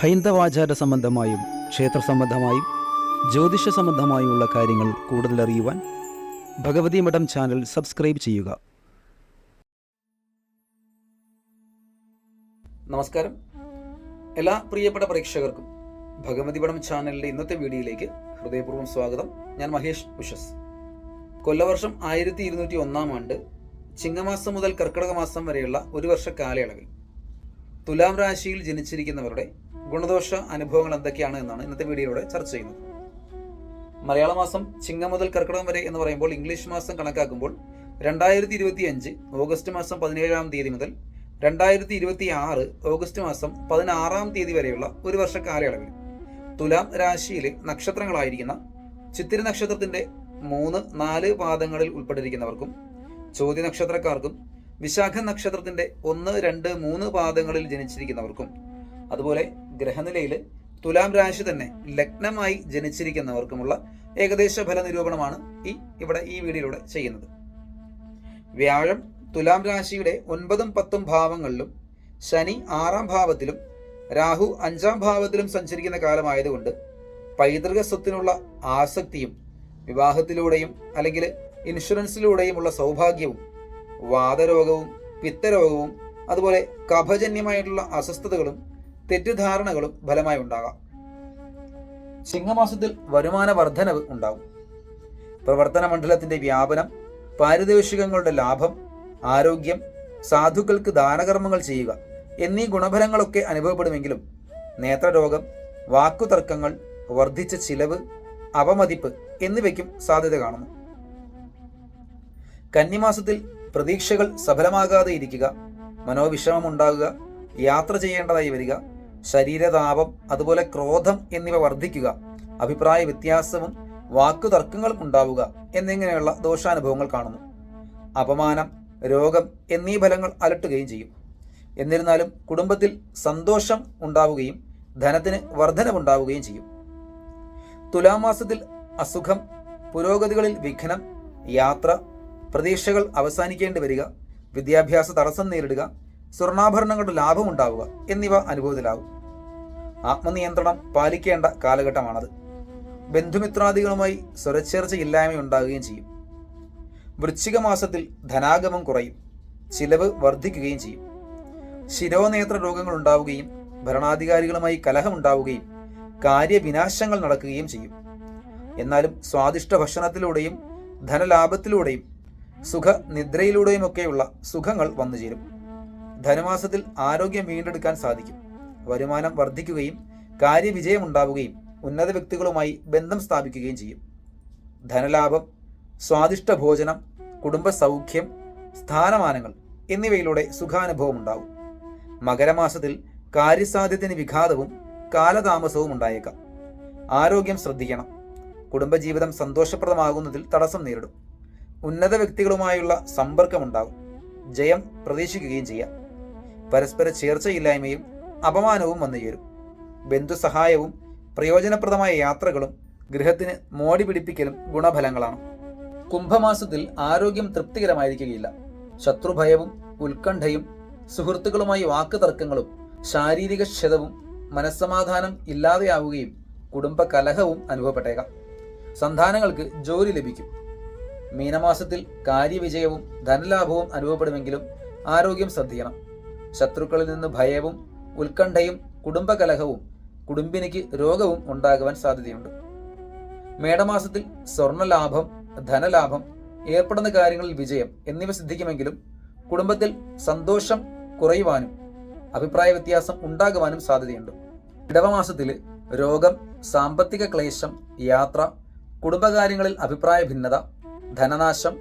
ഹൈന്ദവാചാര സംബന്ധമായും ക്ഷേത്ര സംബന്ധമായും ജ്യോതിഷ സംബന്ധമായുമുള്ള കാര്യങ്ങൾ കൂടുതൽ അറിയുവാൻ ഭഗവതി മഠം ചാനൽ സബ്സ്ക്രൈബ് ചെയ്യുക. നമസ്കാരം. എല്ലാ പ്രിയപ്പെട്ട പ്രേക്ഷകർക്കും ഭഗവതി പടം ചാനലിന്റെ ഇന്നത്തെ വീഡിയോയിലേക്ക് ഹൃദയപൂർവം സ്വാഗതം. ഞാൻ മഹേഷ് ഉഷസ്. കൊല്ലവർഷം ആയിരത്തി ഇരുന്നൂറ്റി ഒന്നാം ആണ്ട് ചിങ്ങമാസം മുതൽ കർക്കിടക മാസം വരെയുള്ള ഒരു വർഷ കാലയളവിൽ തുലാം രാശിയിൽ ജനിച്ചിരിക്കുന്നവരുടെ ഗുണദോഷ അനുഭവങ്ങൾ എന്തൊക്കെയാണ് എന്നാണ് ഇന്നത്തെ വീഡിയോയിലൂടെ ചർച്ച ചെയ്യുന്നത്. മലയാള മാസം ചിങ്ങം മുതൽ കർക്കിടകം വരെ എന്ന് പറയുമ്പോൾ ഇംഗ്ലീഷ് മാസം കണക്കാക്കുമ്പോൾ രണ്ടായിരത്തി ഇരുപത്തി അഞ്ച് ഓഗസ്റ്റ് മാസം പതിനേഴാം തീയതി മുതൽ രണ്ടായിരത്തി ഇരുപത്തി ആറ് ഓഗസ്റ്റ് മാസം പതിനാറാം തീയതി വരെയുള്ള ഒരു വർഷ കാലയളവിൽ തുലാം രാശിയിലെ നക്ഷത്രങ്ങളായിരിക്കുന്ന ചിത്തിര നക്ഷത്രത്തിന്റെ മൂന്ന് നാല് പാദങ്ങളിൽ ഉൾപ്പെട്ടിരിക്കുന്നവർക്കും ചോദ്യ നക്ഷത്രക്കാർക്കും വിശാഖ നക്ഷത്രത്തിന്റെ ഒന്ന് രണ്ട് മൂന്ന് പാദങ്ങളിൽ ജനിച്ചിരിക്കുന്നവർക്കും അതുപോലെ ഗ്രഹനിലയിൽ തുലാം രാശി തന്നെ ലഗ്നമായി ജനിച്ചിരിക്കുന്നവർക്കുമുള്ള ഏകദേശ ഫല നിരൂപണമാണ് ഈ ഇവിടെ ഈ വീഡിയോയിലൂടെ ചെയ്യുന്നത്. വ്യാഴം തുലാം രാശിയുടെ ഒൻപതും പത്തും ഭാവങ്ങളിലും ശനി ആറാം ഭാവത്തിലും രാഹു അഞ്ചാം ഭാവത്തിലും സഞ്ചരിക്കുന്ന കാലമായതുകൊണ്ട് പൈതൃക സ്വത്തിനുള്ള ആസക്തിയും വിവാഹത്തിലൂടെയും അല്ലെങ്കിൽ ഇൻഷുറൻസിലൂടെയുമുള്ള സൗഭാഗ്യവും വാതരോഗവും പിത്തരോഗവും അതുപോലെ കഫജന്യമായിട്ടുള്ള അസ്വസ്ഥതകളും തെറ്റിദ്ധാരണകളും ഫലമായി ഉണ്ടാകാം. ചിങ്ങമാസത്തിൽ വരുമാന വർധനവ് ഉണ്ടാകും. പ്രവർത്തന മണ്ഡലത്തിന്റെ വ്യാപനം പാരിതോഷികങ്ങളുടെ ലാഭം ആരോഗ്യം സാധുക്കൾക്ക് ദാനകർമ്മങ്ങൾ ചെയ്യുക എന്നീ ഗുണഫലങ്ങളൊക്കെ അനുഭവപ്പെടുമെങ്കിലും നേത്രരോഗം വാക്കുതർക്കങ്ങൾ വർദ്ധിച്ച ചിലവ് അപമതിപ്പ് എന്നിവയ്ക്കും സാധ്യത കാണുന്നു. കന്നിമാസത്തിൽ പ്രതീക്ഷകൾ സഫലമാകാതെ ഇരിക്കുക മനോവിഷമമുണ്ടാകുക യാത്ര ചെയ്യേണ്ടതായി വരിക ശരീരതാപം അതുപോലെ ക്രോധം എന്നിവ വർദ്ധിക്കുക അഭിപ്രായ വ്യത്യാസവും വാക്കുതർക്കങ്ങളും ഉണ്ടാവുക എന്നിങ്ങനെയുള്ള ദോഷാനുഭവങ്ങൾ കാണുന്നു. അപമാനം രോഗം എന്നീ ഫലങ്ങൾ അലട്ടുകയും ചെയ്യും. എന്നിരുന്നാലും കുടുംബത്തിൽ സന്തോഷം ഉണ്ടാവുകയും ധനത്തിന് വർധനവുണ്ടാവുകയും ചെയ്യും. തുലാമാസത്തിൽ അസുഖം പുരോഗതികളിൽ വിഘ്നം യാത്ര പ്രതീക്ഷകൾ അവസാനിക്കേണ്ടി വരിക വിദ്യാഭ്യാസ തടസ്സം നേരിടുക സ്വർണാഭരണങ്ങളുടെ ലാഭമുണ്ടാവുക എന്നിവ അനുഭവത്തിലാകും. ആത്മനിയന്ത്രണം പാലിക്കേണ്ട കാലഘട്ടമാണത്. ബന്ധുമിത്രാദികളുമായി സ്വരച്ചേർച്ചയില്ലായ്മയുണ്ടാകുകയും ചെയ്യും. വൃശ്ചിക മാസത്തിൽ ധനാഗമം കുറയും. ചിലവ് വർദ്ധിക്കുകയും ചെയ്യും. ശിരോനേത്ര രോഗങ്ങൾ ഉണ്ടാവുകയും ഭരണാധികാരികളുമായി കലഹമുണ്ടാവുകയും കാര്യവിനാശങ്ങൾ നടക്കുകയും ചെയ്യും. എന്നാലും സ്വാദിഷ്ട ഭക്ഷണത്തിലൂടെയും ധനലാഭത്തിലൂടെയും സുഖ നിദ്രയിലൂടെയുമൊക്കെയുള്ള സുഖങ്ങൾ വന്നു ചേരും ധനുമാസത്തിൽ ആരോഗ്യം വീണ്ടെടുക്കാൻ സാധിക്കും. വരുമാനം വർദ്ധിക്കുകയും കാര്യവിജയമുണ്ടാവുകയും ഉന്നത വ്യക്തികളുമായി ബന്ധം സ്ഥാപിക്കുകയും ചെയ്യും. ധനലാഭം സ്വാദിഷ്ട ഭോജനം കുടുംബ സൗഖ്യം സ്ഥാനമാനങ്ങൾ എന്നിവയിലൂടെ സുഖാനുഭവം ഉണ്ടാവും മകരമാസത്തിൽ കാര്യസാധ്യത്തിന് വിഘാതവും കാലതാമസവും ഉണ്ടായേക്കാം. ആരോഗ്യം ശ്രദ്ധിക്കണം. കുടുംബജീവിതം സന്തോഷപ്രദമാകുന്നതിൽ തടസ്സം നേരിടും. ഉന്നത വ്യക്തികളുമായുള്ള സമ്പർക്കമുണ്ടാകും. ജയം പ്രതീക്ഷിക്കുകയും ചെയ്യാം. പരസ്പര ചേർച്ചയില്ലായ്മയും അപമാനവും വന്നുചേരും. ബന്ധു സഹായവും പ്രയോജനപ്രദമായ യാത്രകളും ഗൃഹത്തിന് മോടി പിടിപ്പിക്കലും ഗുണഫലങ്ങളാണ്. കുംഭമാസത്തിൽ ആരോഗ്യം തൃപ്തികരമായിരിക്കുകയില്ല. ശത്രുഭയവും ഉത്കണ്ഠയും സുഹൃത്തുക്കളുമായി വാക്ക് തർക്കങ്ങളും ശാരീരിക ക്ഷതവും മനസ്സമാധാനം ഇല്ലാതെയാവുകയും കുടുംബ കലഹവും അനുഭവപ്പെട്ടേക്കാം. സന്താനങ്ങൾക്ക് ജോലി ലഭിക്കും. മീനമാസത്തിൽ കാര്യവിജയവും ധനലാഭവും അനുഭവപ്പെടുമെങ്കിലും ആരോഗ്യം ശ്രദ്ധിക്കണം. ശത്രുക്കളിൽ നിന്ന് ഭയവും ഉത്കണ്ഠയും കുടുംബകലഹവും കുടുംബിനിക്ക് രോഗവും ഉണ്ടാകുവാൻ സാധ്യതയുണ്ട്. മേടമാസത്തിൽ സ്വർണലാഭം ധനലാഭം ഏർപ്പെടുന്ന കാര്യങ്ങളിൽ വിജയം എന്നിവ സിദ്ധിക്കുമെങ്കിലും കുടുംബത്തിൽ സന്തോഷം കുറയുവാനും അഭിപ്രായ വ്യത്യാസം ഉണ്ടാകുവാനും സാധ്യതയുണ്ട്. ഇടവമാസത്തിൽ രോഗം സാമ്പത്തിക ക്ലേശം യാത്ര കുടുംബകാര്യങ്ങളിൽ അഭിപ്രായ ഭിന്നത ധനനാശം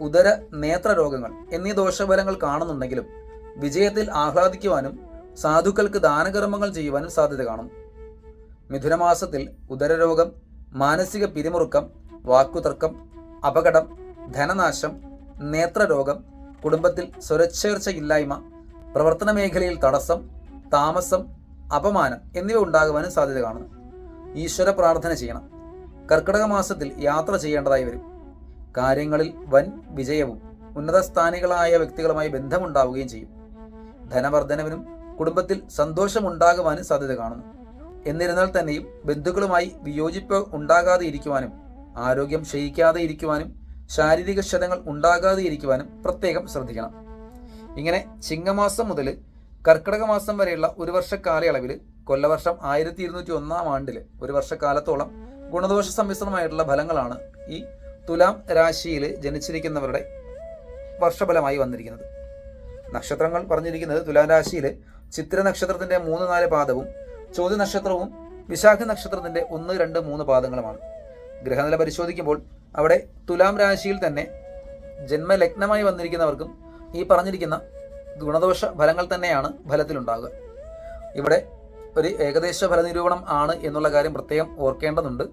ഉദര നേത്ര രോഗങ്ങൾ എന്നീ ദോഷഫലങ്ങൾ കാണുന്നുണ്ടെങ്കിലും വിജയത്തിൽ ആഹ്ലാദിക്കുവാനും സാധുക്കൾക്ക് ദാനകർമ്മങ്ങൾ ചെയ്യുവാനും സാധ്യത കാണും. മിഥുനമാസത്തിൽ ഉദരരോഗം മാനസിക പിരിമുറുക്കം വാക്കുതർക്കം അപകടം ധനനാശം നേത്രരോഗം കുടുംബത്തിൽ സ്വരച്ചേർച്ചയില്ലായ്മ പ്രവർത്തന മേഖലയിൽ തടസ്സം താമസം അപമാനം എന്നിവ ഉണ്ടാകുവാനും സാധ്യത കാണുന്നു ഈശ്വര പ്രാർത്ഥന ചെയ്യണം. കർക്കിടക മാസത്തിൽ യാത്ര ചെയ്യേണ്ടതായി വരും. കാര്യങ്ങളിൽ വൻ വിജയവും ഉന്നത സ്ഥാനികളായ വ്യക്തികളുമായി ബന്ധമുണ്ടാവുകയും ചെയ്യും. ധനവർദ്ധനവിനും കുടുംബത്തിൽ സന്തോഷമുണ്ടാകുവാനും സാധ്യത കാണുന്നു. എന്നിരുന്നാൽ തന്നെയും ബന്ധുക്കളുമായി വിയോജിപ്പ് ഉണ്ടാകാതെ ഇരിക്കുവാനും ആരോഗ്യം ക്ഷയിക്കാതെ ഇരിക്കുവാനും ശാരീരിക ക്ഷതങ്ങൾ ഉണ്ടാകാതെ ഇരിക്കുവാനും പ്രത്യേകം ശ്രദ്ധിക്കണം. ഇങ്ങനെ ചിങ്ങമാസം മുതൽ കർക്കിടക മാസം വരെയുള്ള ഒരു വർഷ കാലയളവിൽ കൊല്ലവർഷം ആയിരത്തി ഇരുന്നൂറ്റി ഒന്നാം ആണ്ടിൽ ഒരു വർഷക്കാലത്തോളം ഗുണദോഷ സമ്മിശ്രമായിട്ടുള്ള ഫലങ്ങളാണ് ഈ തുലാം രാശിയിൽ ജനിച്ചിരിക്കുന്നവരുടെ വർഷഫലമായി വന്നിരിക്കുന്നത്. നക്ഷത്രങ്ങൾ പറഞ്ഞിരിക്കുന്നത് തുലാരാശിയിൽ ചിത്ര നക്ഷത്രത്തിന്റെ മൂന്ന് നാല് പാദവും ചോദ്യ നക്ഷത്രവും വിശാഖ നക്ഷത്രത്തിന്റെ ഒന്ന് രണ്ട് മൂന്ന് പാദങ്ങളുമാണ്. ഗ്രഹനില പരിശോധിക്കുമ്പോൾ അവിടെ തുലാം രാശിയിൽ തന്നെ ജന്മലഗ്നമായി വന്നിരിക്കുന്നവർക്കും ഈ പറഞ്ഞിരിക്കുന്ന ഗുണദോഷ ഫലങ്ങൾ തന്നെയാണ് ഫലത്തിലുണ്ടാകുക ഇവിടെ ഒരു ഏകദേശ ഫലനിരൂപണം ആണ് എന്നുള്ള കാര്യം പ്രത്യേകം ഓർക്കേണ്ടതുണ്ട്.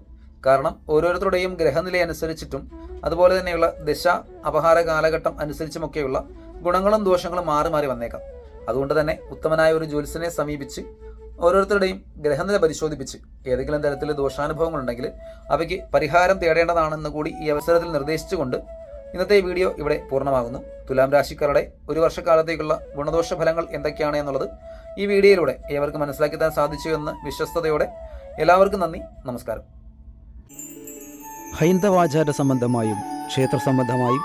കാരണം ഓരോരുത്തരുടെയും ഗ്രഹനില അനുസരിച്ചിട്ടും അതുപോലെ തന്നെയുള്ള ദശ അപഹാര കാലഘട്ടം അനുസരിച്ചുമൊക്കെയുള്ള ഗുണങ്ങളും ദോഷങ്ങളും മാറി മാറി വന്നേക്കാം. അതുകൊണ്ട് തന്നെ ഉത്തമനായ ഒരു ജ്യോത്സ്യനെ സമീപിച്ച് ഓരോരുത്തരുടെയും ഗ്രഹനില പരിശോധിപ്പിച്ച് ഏതെങ്കിലും തരത്തിൽ ദോഷാനുഭവങ്ങൾ ഉണ്ടെങ്കിൽ അവയ്ക്ക് പരിഹാരം തേടേണ്ടതാണെന്ന് കൂടി ഈ അവസരത്തിൽ നിർദ്ദേശിച്ചുകൊണ്ട് ഇന്നത്തെ വീഡിയോ ഇവിടെ പൂർണമാകുന്നു. തുലാം രാശിക്കാരുടെ ഒരു വർഷക്കാലത്തേക്കുള്ള ഗുണദോഷ ഫലങ്ങൾ എന്തൊക്കെയാണ് എന്നുള്ളത് ഈ വീഡിയോയിലൂടെ ഏവർക്ക് മനസ്സിലാക്കി തരാൻ സാധിച്ചു എന്ന് വിശ്വസ്തയോടെ എല്ലാവർക്കും നന്ദി നമസ്കാരം. ഹൈന്ദവാചാര സംബന്ധമായും ക്ഷേത്ര സംബന്ധമായും